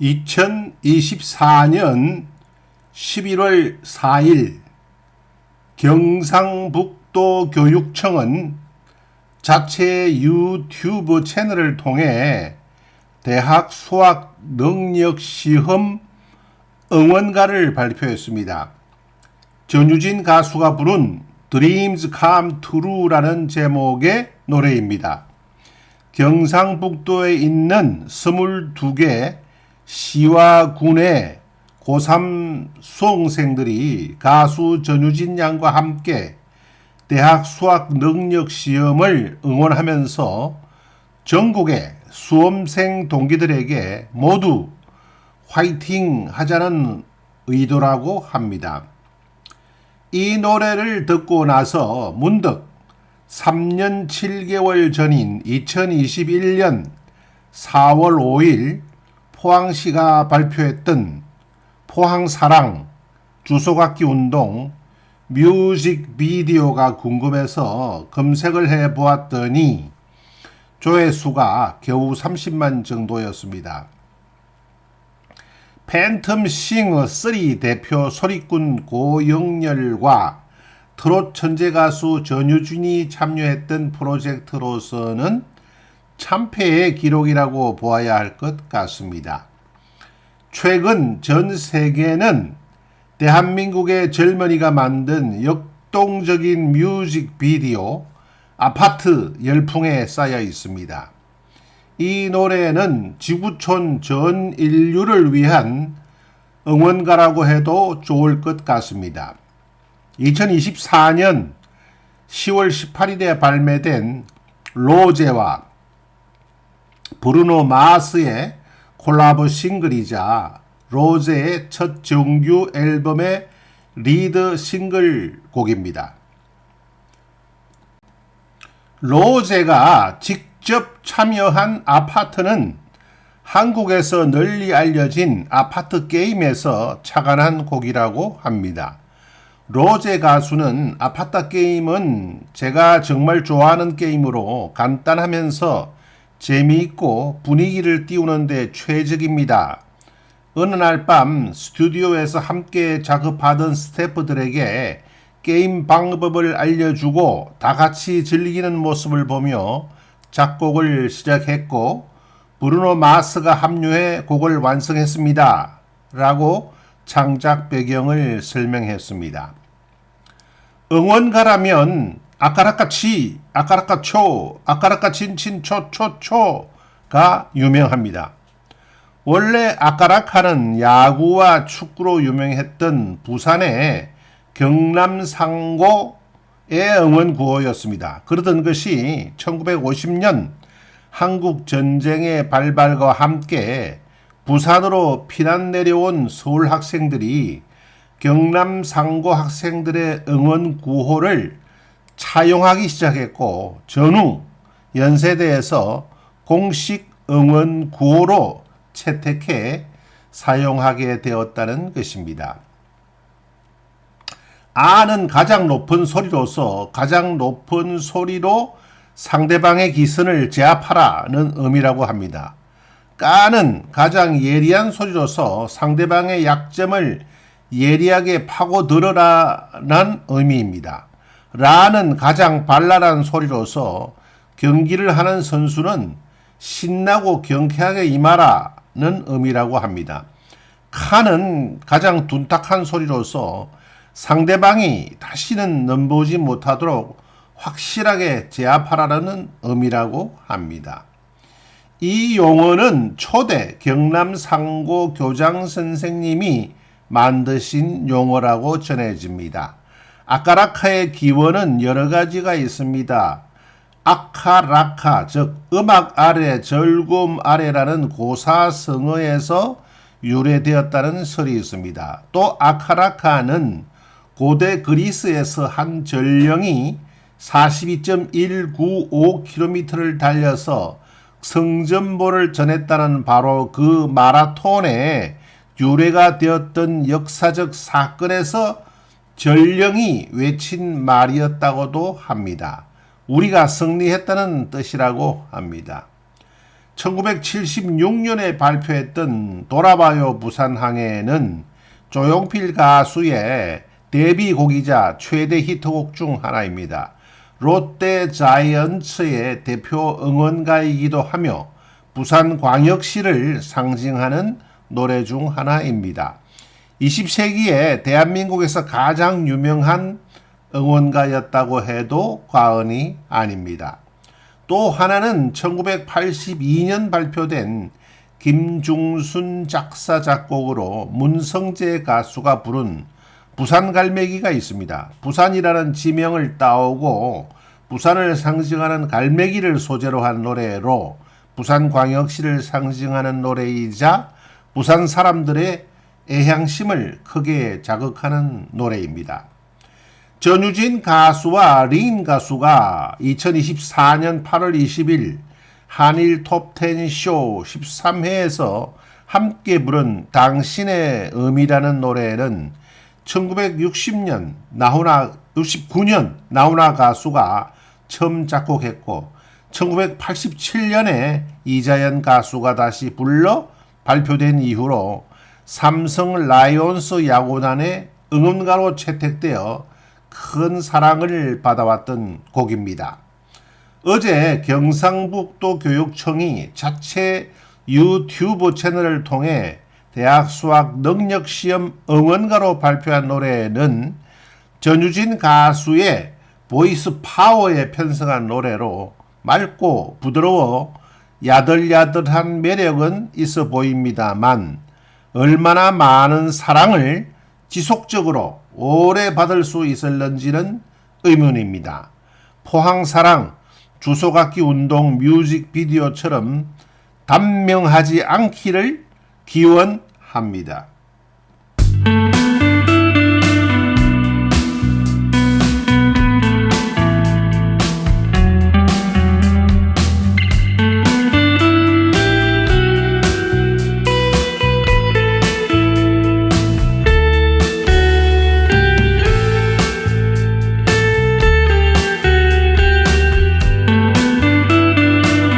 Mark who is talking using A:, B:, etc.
A: 2024년 11월 4일 경상북도 교육청은 자체 유튜브 채널을 통해 대학 수학 능력 시험 응원가를 발표했습니다. 전유진 가수가 부른 Dreams Come True라는 제목의 노래입니다. 경상북도에 있는 22개 시와 군의 고3 수험생들이 가수 전유진 양과 함께 대학 수학 능력 시험을 응원하면서 전국의 수험생 동기들에게 모두 화이팅 하자는 의도라고 합니다. 이 노래를 듣고 나서 문득 3년 7개월 전인 2021년 4월 5일 포항시가 발표했던 포항사랑 주소갖기 운동 뮤직비디오가 궁금해서 검색을 해 보았더니 조회수가 겨우 30만 정도였습니다. 팬텀 싱어 3 대표 소리꾼 고영렬과 트롯 천재 가수 전유준이 참여했던 프로젝트로서는 참패의 기록이라고 보아야 할 것 같습니다. 최근 전 세계는 대한민국의 젊은이가 만든 역동적인 뮤직비디오 아파트 열풍에 쌓여 있습니다. 이 노래는 지구촌 전 인류를 위한 응원가라고 해도 좋을 것 같습니다. 2024년 10월 18일에 발매된 로제와 브루노 마스의 콜라보 싱글이자 로제의 첫 정규 앨범의 리드 싱글 곡입니다. 로제가 직접 참여한 아파트는 한국에서 널리 알려진 아파트 게임에서 착안한 곡이라고 합니다. 로제 가수는 아파트 게임은 제가 정말 좋아하는 게임으로 간단하면서 재미있고 분위기를 띄우는데 최적입니다. 어느 날 밤 스튜디오에서 함께 작업하던 스태프들에게 게임 방법을 알려주고 다 같이 즐기는 모습을 보며 작곡을 시작했고 브루노 마스가 합류해 곡을 완성했습니다. 라고 창작 배경을 설명했습니다. 응원가라면 아까라까치, 아까라까초, 아까라까친친초초초가 유명합니다. 원래 아까라카는 야구와 축구로 유명했던 부산의 경남 상고의 응원 구호였습니다. 그러던 것이 1950년 한국 전쟁의 발발과 함께 부산으로 피난 내려온 서울 학생들이 경남 상고 학생들의 응원 구호를 차용하기 시작했고 전후 연세대에서 공식 응원 구호로 채택해 사용하게 되었다는 것입니다. 아는 가장 높은 소리로서 가장 높은 소리로 상대방의 기선을 제압하라는 의미라고 합니다. 까는 가장 예리한 소리로서 상대방의 약점을 예리하게 파고들어라는 의미입니다. 라는 가장 발랄한 소리로서 경기를 하는 선수는 신나고 경쾌하게 임하라는 의미라고 합니다. 칸은 가장 둔탁한 소리로서 상대방이 다시는 넘보지 못하도록 확실하게 제압하라는 의미라고 합니다. 이 용어는 초대 경남 상고 교장 선생님이 만드신 용어라고 전해집니다. 아카라카의 기원은 여러 가지가 있습니다. 아카라카, 즉 음악 아래, 절금 아래라는 고사성어에서 유래되었다는 설이 있습니다. 또 아카라카는 고대 그리스에서 한 전령이 42.195km를 달려서 성전보를 전했다는 바로 그 마라톤의 유래가 되었던 역사적 사건에서 전령이 외친 말이었다고도 합니다. 우리가 승리했다는 뜻이라고 합니다. 1976년에 발표했던 돌아봐요 부산항해는 조용필 가수의 데뷔곡이자 최대 히트곡 중 하나입니다. 롯데 자이언츠의 대표 응원가이기도 하며 부산광역시를 상징하는 노래 중 하나입니다. 20세기에 대한민국에서 가장 유명한 응원가였다고 해도 과언이 아닙니다. 또 하나는 1982년 발표된 김중순 작사 작곡으로 문성재 가수가 부른 부산 갈매기가 있습니다. 부산이라는 지명을 따오고 부산을 상징하는 갈매기를 소재로 한 노래로 부산광역시를 상징하는 노래이자 부산 사람들의 애향심을 크게 자극하는 노래입니다. 전유진 가수와 린 가수가 2024년 8월 20일 한일 톱10 쇼 13회에서 함께 부른 당신의 의미라는 노래는 1960년 나훈아 69년 나훈아 가수가 처음 작곡했고 1987년에 이자연 가수가 다시 불러 발표된 이후로 삼성 라이온스 야구단의 응원가로 채택되어 큰 사랑을 받아왔던 곡입니다. 어제 경상북도 교육청이 자체 유튜브 채널을 통해 대학 수학 능력 시험 응원가로 발표한 노래는 전유진 가수의 보이스 파워에 편성한 노래로 맑고 부드러워 야들야들한 매력은 있어 보입니다만 얼마나 많은 사랑을 지속적으로 오래 받을 수 있을런지는 의문입니다. 포항사랑 주소갖기 운동 뮤직비디오처럼 단명하지 않기를 기원합니다.